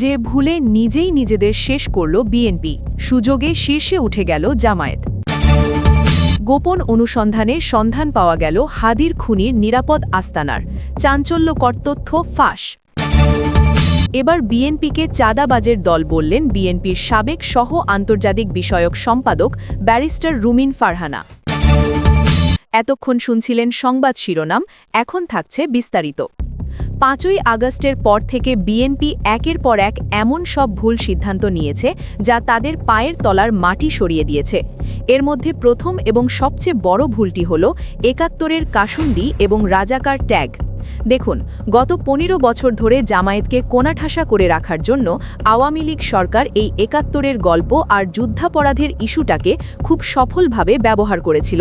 যে ভুলে নিজেই নিজেদের শেষ করল বিএনপি। সুযোগে শীর্ষে উঠে গেল জামায়াত। গোপন অনুসন্ধানে সন্ধান পাওয়া গেল হাদির খুনির নিরাপদ আস্তানার। চাঞ্চল্যকর তথ্য ফাঁস। এবার বিএনপিকে চাঁদাবাজের দল বললেন বিএনপির সাবেক সহ আন্তর্জাতিক বিষয়ক সম্পাদক ব্যারিস্টার রুমিন ফারহানা। এতক্ষণ শুনছিলেন সংবাদ শিরোনাম, এখন থাকছে বিস্তারিত। পাঁচই আগস্টের পর থেকে বিএনপি একের পর এক এমন সব ভুল সিদ্ধান্ত নিয়েছে যা তাদের পায়ের তলার মাটি সরিয়ে দিয়েছে। এর মধ্যে প্রথম এবং সবচেয়ে বড় ভুলটি হল একাত্তরের কাসুন্দি এবং রাজাকার ট্যাগ। দেখুন, গত পনেরো বছর ধরে জামায়াতকে কোনাঠাসা করে রাখার জন্য আওয়ামী লীগ সরকার এই একাত্তরের গল্প আর যুদ্ধাপরাধের ইস্যুটাকে খুব সফলভাবে ব্যবহার করেছিল।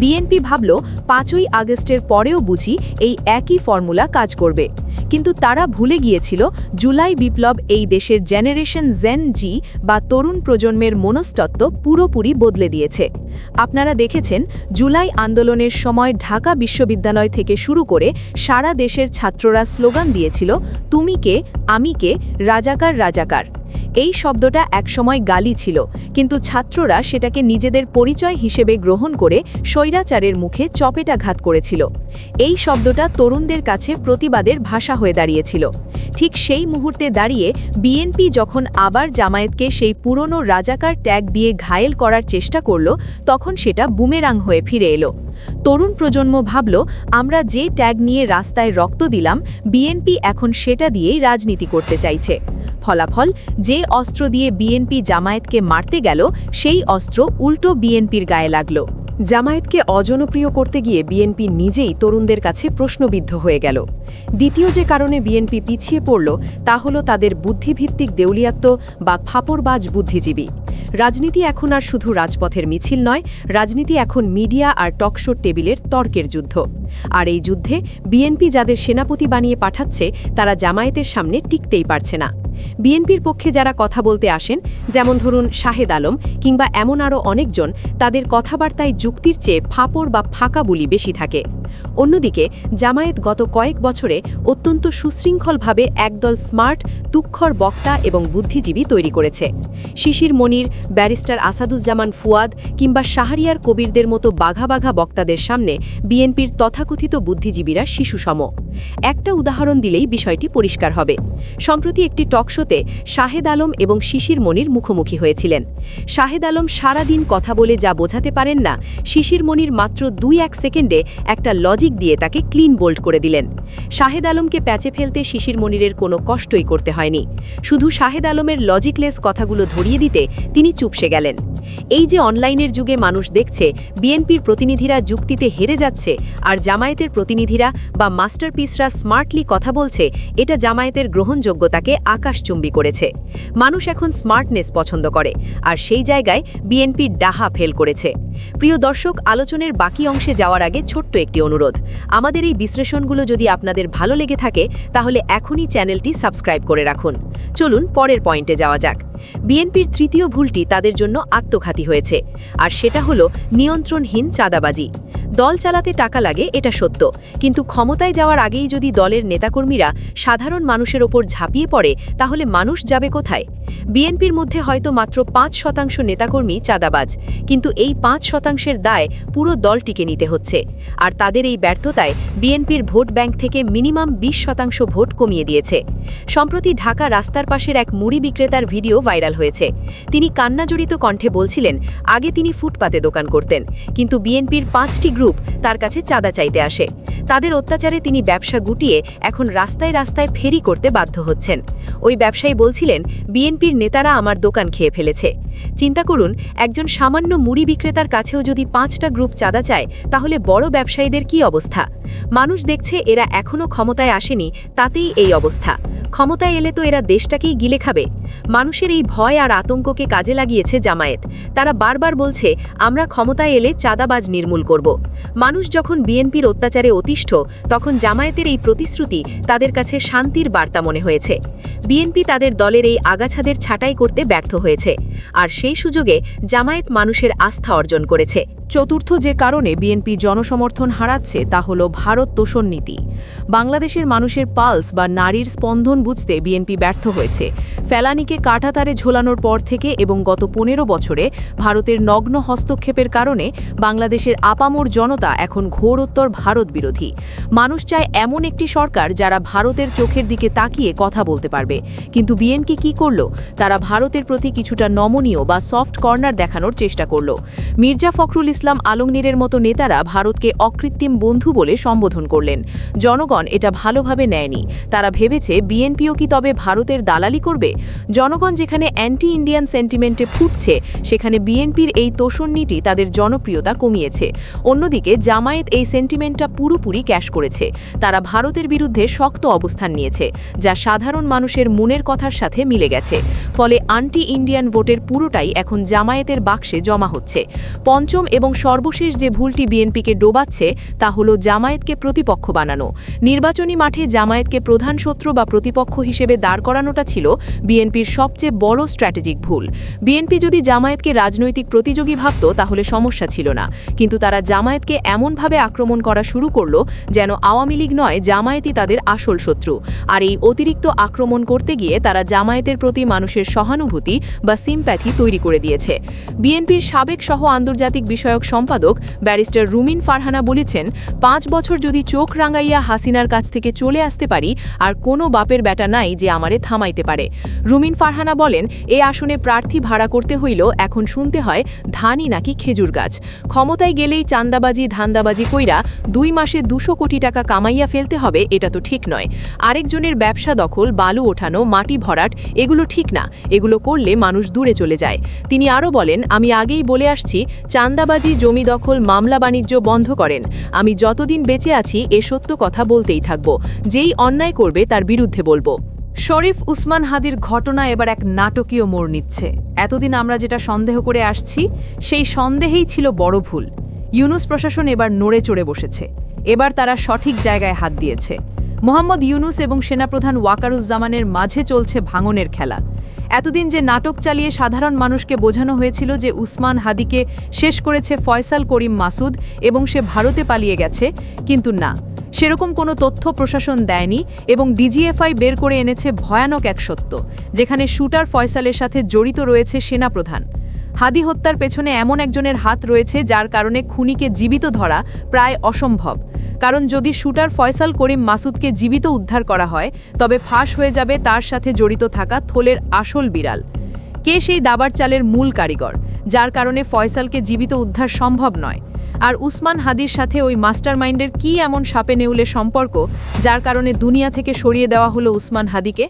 বিএনপি ভাবল, পাঁচই আগস্টের পরেও বুঝি এই একই ফর্মুলা কাজ করবে। কিন্তু তারা ভুলে গিয়েছিল জুলাই বিপ্লব এই দেশের জেনারেশন জেন জি বা তরুণ প্রজন্মের মনস্তত্ত্ব পুরোপুরি বদলে দিয়েছে। আপনারা দেখেছেন, জুলাই আন্দোলনের সময় ঢাকা বিশ্ববিদ্যালয় থেকে শুরু করে সারা দেশের ছাত্ররা স্লোগান দিয়েছিল, তুমি কে, আমি কে, রাজাকার রাজাকার। এই শব্দটা একসময় গালি ছিল, কিন্তু ছাত্ররা সেটাকে নিজেদের পরিচয় হিসেবে গ্রহণ করে স্বৈরাচারের মুখে চপেটাঘাত করেছিল। এই শব্দটা তরুণদের কাছে প্রতিবাদের ভাষা হয়ে দাঁড়িয়েছিল। ঠিক সেই মুহূর্তে দাঁড়িয়ে বিএনপি যখন আবার জামায়াতকে সেই পুরনো রাজাকার ট্যাগ দিয়ে ঘায়েল করার চেষ্টা করল, তখন সেটা বুমেরাং হয়ে ফিরে এলো। তরুণ প্রজন্ম ভাবল, আমরা যে ট্যাগ নিয়ে রাস্তায় রক্ত দিলাম বিএনপি এখন সেটা দিয়েই রাজনীতি করতে চাইছে। ফলাফল যে অস্ত্র দিয়ে বিএনপি জামায়াতকে মারতে গেল, সেই অস্ত্র উল্টো বিএনপির গায়ে লাগল। জামায়াতকে অজনপ্রিয় করতে গিয়ে বিএনপি নিজেই তরুণদের কাছে প্রশ্নবিদ্ধ হয়ে গেল। দ্বিতীয় যে কারণে বিএনপি পিছিয়ে পড়ল, তা হল তাদের বুদ্ধিভিত্তিক দেউলিয়াত্ব বা ফাপড়বাজ বুদ্ধিজীবী। রাজনীতি এখন আর শুধু রাজপথের মিছিল নয়, রাজনীতি এখন মিডিয়া আর টকশোর টেবিলের তর্কের যুদ্ধ। আর এই যুদ্ধে বিএনপি যাদের সেনাপতি বানিয়ে পাঠাচ্ছে, তারা জামায়াতের সামনে টিকতেই পারছে না। বিএনপির পক্ষে যারা কথা বলতে আসেন, যেমন ধরুন শাহেদ আলম কিংবা এমন আরও অনেকজন, তাদের কথাবার্তায় যুক্তির চেয়ে ফাপড় বা ফাঁকা বুলি বেশি থাকে। অন্যদিকে, জামায়াত গত কয়েক বছরে অত্যন্ত সুশৃঙ্খলভাবে একদল স্মার্ট, তুক্ষর বক্তা এবং বুদ্ধিজীবী তৈরি করেছে। শিশির মনির, ব্যারিস্টার আসাদুজ্জামান ফুয়াদ কিংবা শাহরিয়ার কবিরদের মতো বাঘা বাঘা বক্তাদের সামনে বিএনপির তথাকথিত বুদ্ধিজীবীরা শিশুসম। একটা উদাহরণ দিলেই বিষয়টি পরিষ্কার হবে। সম্প্রতি একটি টকশোতে শাহেদ আলম এবং শিশির মনির মুখোমুখি হয়েছিলেন। শাহেদ আলম সারাদিন কথা বলে যা বোঝাতে পারেন না, শিশির মনির মাত্র দুই এক সেকেন্ডে একটা লজিক দিয়ে তাকে ক্লিন বোল্ড করে দিলেন। শাহেদ আলমকে প্যাচে ফেলতে শিশির মনিরের কোনো কষ্টই করতে হয়নি। শুধু শাহেদ আলমের লজিকলেস কথাগুলো ধরিয়ে দিতে তিনি চুপসে গেলেন। এই যে অনলাইনের যুগে মানুষ দেখছে, বিএনপির প্রতিনিধিরা যুক্তিতে হেরে যাচ্ছে, আর জামায়াতের প্রতিনিধিরা বা মাস্টারপিসরা স্মার্টলি কথা বলছে, এটা জামায়াতের গ্রহণযোগ্যতাকে আকাশচুম্বী করেছে। মানুষ এখন স্মার্টনেস পছন্দ করে, আর সেই জায়গায় বিএনপির ডাহা ফেল করেছে। প্রিয় দর্শক, আলোচনের বাকি অংশে যাওয়ার আগে ছোট্ট একটি অনুরোধ। আমাদের এই বিশ্লেষণগুলো যদি আপনাদের ভালো লেগে থাকে, তাহলে এখনই চ্যানেলটি সাবস্ক্রাইব করে রাখুন। চলুন পরের পয়েন্টে যাওয়া যাক। বিএনপির তৃতীয় ভুলটি তাদের জন্য আত্মঘাতী হয়েছে। আর সেটা হলো নিয়ন্ত্রণহীন চাঁদাবাজি। দল চালাতে টাকা লাগে, এটা সত্য। কিন্তু ক্ষমতায় যাওয়ার আগেই যদি দলের নেতাকর্মীরা সাধারণ মানুষের ওপর ঝাঁপিয়ে পড়ে, তাহলে মানুষ যাবে কোথায়? বিএনপির মধ্যে হয়তো মাত্র পাঁচ শতাংশ নেতাকর্মী চাঁদাবাজ, কিন্তু এই পাঁচ শতাংশের দায় পুরো দলটিকে নিতে হচ্ছে। আর তাদের এই ব্যর্থতায় বিএনপির ভোট ব্যাংক থেকে মিনিমাম ২০ শতাংশ ভোট কমিয়ে দিয়েছে। সম্প্রতি ঢাকা রাস্তার পাশের এক মুড়ি বিক্রেতার ভিডিও ভাইরাল হয়েছে। তিনি কান্নাজড়িত কণ্ঠে বলছিলেন, আগে তিনি ফুটপাতে দোকান করতেন, কিন্তু বিএনপির পাঁচটি গ্রুপ তার কাছে চাঁদা চাইতে আসে। তাদের অত্যাচারে তিনি ব্যবসা গুটিয়ে এখন রাস্তায় রাস্তায় ফেরি করতে বাধ্য হচ্ছেন। ওই ব্যবসায়ী বলছিলেন, বিএনপির নেতারা আমার দোকান খেয়ে ফেলেছে। চিন্তা করুন, একজন সামান্য মুড়ি বিক্রেতার কাছেও যদি পাঁচটা গ্রুপ চাঁদা চায়, তাহলে বড় ব্যবসায়ীদের কি অবস্থা? মানুষ দেখছে এরা এখনও ক্ষমতায় আসেনি, তাতেই এই অবস্থা। ক্ষমতায় এলে তো এরা দেশটাকেই গিলে খাবে। মানুষের এই ভয় আর আতঙ্ককে কাজে লাগিয়েছে জামায়াত। তারা বারবার বলছে, আমরা ক্ষমতায় এলে চাঁদাবাজ নির্মূল করব। মানুষ যখন বিএনপির অত্যাচারে অতিষ্ঠ, তখন জামায়াতের এই প্রতিশ্রুতি তাদের কাছে শান্তির বার্তা মনে হয়েছে। বিএনপি তাদের দলের এই আগাছাদের ছাঁটাই করতে ব্যর্থ হয়েছে। আর সেই সুযোগে জামায়াত মানুষের আস্থা অর্জন করেছে। চতুর্থ যে কারণে বিএনপি জনসমর্থন হারাচ্ছে তা হল ভারত তোষণ নীতি। বাংলাদেশের মানুষের পালস বা নারীর স্পন্দন বুঝতে বিএনপি ব্যর্থ হয়েছে। ফেলানিকে কাঁটাতারে ঝোলানোর পর থেকে এবং গত পনেরো বছরে ভারতের নগ্ন হস্তক্ষেপের কারণে বাংলাদেশের আপামর জনতা এখন ঘোরোত্তর ভারত বিরোধী। মানুষ চায় এমন একটি সরকার যারা ভারতের চোখের দিকে তাকিয়ে কথা বলতে পারবে। কিন্তু বিএনপি কি করল? তারা ভারতের প্রতি কিছুটা নমনীয় বা সফট কর্নার দেখানোর চেষ্টা করল। মির্জা ফখরুল আলমগীরের মতো নেতারা ভারতকে অকৃত্রিম বন্ধু বলে সম্বোধন করলেন। জনগণ এটা ভালোভাবে নেয়নি। তারা ভেবেছে, বিএনপিও কি তবে ভারতের দালালি করবে? জনগণ যেখানে অ্যান্টি ইন্ডিয়ান সেন্টিমেন্টে ফুটছে, সেখানে বিএনপির এই তোষণনীতি তাদের জনপ্রিয়তা কমিয়েছে। অন্যদিকে, জামায়াত এই সেন্টিমেন্টটা পুরোপুরি ক্যাশ করেছে। তারা ভারতের বিরুদ্ধে শক্ত অবস্থান নিয়েছে, যা সাধারণ মানুষের মনের কথার সাথে মিলে গেছে। ফলে আন্টি ইন্ডিয়ান ভোটের পুরোটাই এখন জামায়াতের বাক্সে জমা হচ্ছে। পঞ্চম এবং সর্বশেষ যে ভুলটি বিএনপিকে ডোবাচ্ছে, তা হল জামায়াতকে প্রতিপক্ষ বানানো। নির্বাচনী মাঠে জামায়াতকে প্রধান শত্রু বা প্রতিপক্ষ হিসেবে দাঁড় করানোটা ছিল বিএনপির সবচেয়ে বড় স্ট্র্যাটেজিক ভুল। বিএনপি যদি জামায়াতকে রাজনৈতিক প্রতিযোগী ভাবত, তাহলে সমস্যা ছিল না। কিন্তু তারা জামায়াতকে এমনভাবে আক্রমণ করা শুরু করল যেন আওয়ামী লীগ নয়, জামায়াতই তাদের আসল শত্রু। আর এই অতিরিক্ত আক্রমণ করতে গিয়ে তারা জামায়াতের প্রতি মানুষের সহানুভূতি বা সিম্প্যাথি তৈরি করে দিয়েছে। বিএনপির সাবেক সহ আন্তর্জাতিক বিষয়ক সম্পাদক ব্যারিস্টার রুমিন ফারহানা বলেছেন, পাঁচ বছর যদি চোখ রাঙাইয়া হাসিনার কাছ থেকে চলে আসতে পারি, আর কোনো বাপের বেটা নাই যে আমারে থামাইতে পারে। রুমিন ফারহানা বলেন, এ আসনে প্রার্থী ভাড়া করতে হইল এখন শুনতে হয় ধানই নাকি খেজুর গাছ। ক্ষমতায় গেলেই চান্দাবাজি ধান্দাবাজি কইরা দুই মাসে দুশো কোটি টাকা কামাইয়া ফেলতে হবে, এটা তো ঠিক নয়। আরেকজনের ব্যবসা দখল, বালু ওঠানো, মাটি ভরাট, এগুলো ঠিক না। এগুলো করলে মানুষ দূরে চলে যায়। তিনি আরও বলেন, আমি আগেই বলে আসছি, চান্দাবাজি জমি দখল মামলা বাণিজ্য বন্ধ করেন। আমি যতদিন বেঁচে আছি এ সত্য কথা বলতেই থাকব। যেই অন্যায় করবে তার বিরুদ্ধে বলব। শরীফ উসমান হাদির ঘটনা এবার এক নাটকীয় মোড় নিচ্ছে। এতদিন আমরা যেটা সন্দেহ করে আসছি, সেই সন্দেহেই ছিল বড় ভুল। ইউনুস প্রশাসন এবার নড়ে চড়ে বসেছে। এবার তারা সঠিক জায়গায় হাত দিয়েছে। মোহাম্মদ ইউনুস এবং সেনাপ্রধান ওয়াকারুজ্জামানের মাঝে চলছে ভাঙনের খেলা। এতদিন যে নাটক চালিয়ে সাধারণ মানুষকে বোঝানো হয়েছিল যে উসমান হাদিকে শেষ করেছে ফয়সাল করিম মাসুদ এবং সে ভারতে পালিয়ে গেছে, কিন্তু না। সেরকম কোনো তথ্য প্রশাসন দেয়নি এবং ডিজিএফআই বের করে এনেছে ভয়ানক এক সত্য, যেখানে শুটার ফয়সালের সাথে জড়িত রয়েছে সেনাপ্রধান। হাদি হত্যার পেছনে এমন একজনের হাত রয়েছে যার কারণে খুনিকে জীবিত ধরা প্রায় অসম্ভব। কারণ যদি শুটার ফয়সাল করিম মাসুদকে জীবিত উদ্ধার করা হয়, তবে ফাঁস হয়ে যাবে তার সাথে জড়িত থাকা থোলের আসল বিড়াল। কে সেই দাবার চালের মূল কারিগর, যার কারণে ফয়সালকে জীবিত উদ্ধার সম্ভব নয়? আর উসমান হাদির সাথে ওই মাস্টারমাইন্ডের কি এমন সাপে নেউলে সম্পর্ক, যার কারণে দুনিয়া থেকে সরিয়ে দেওয়া হলো উসমান হাদিকে?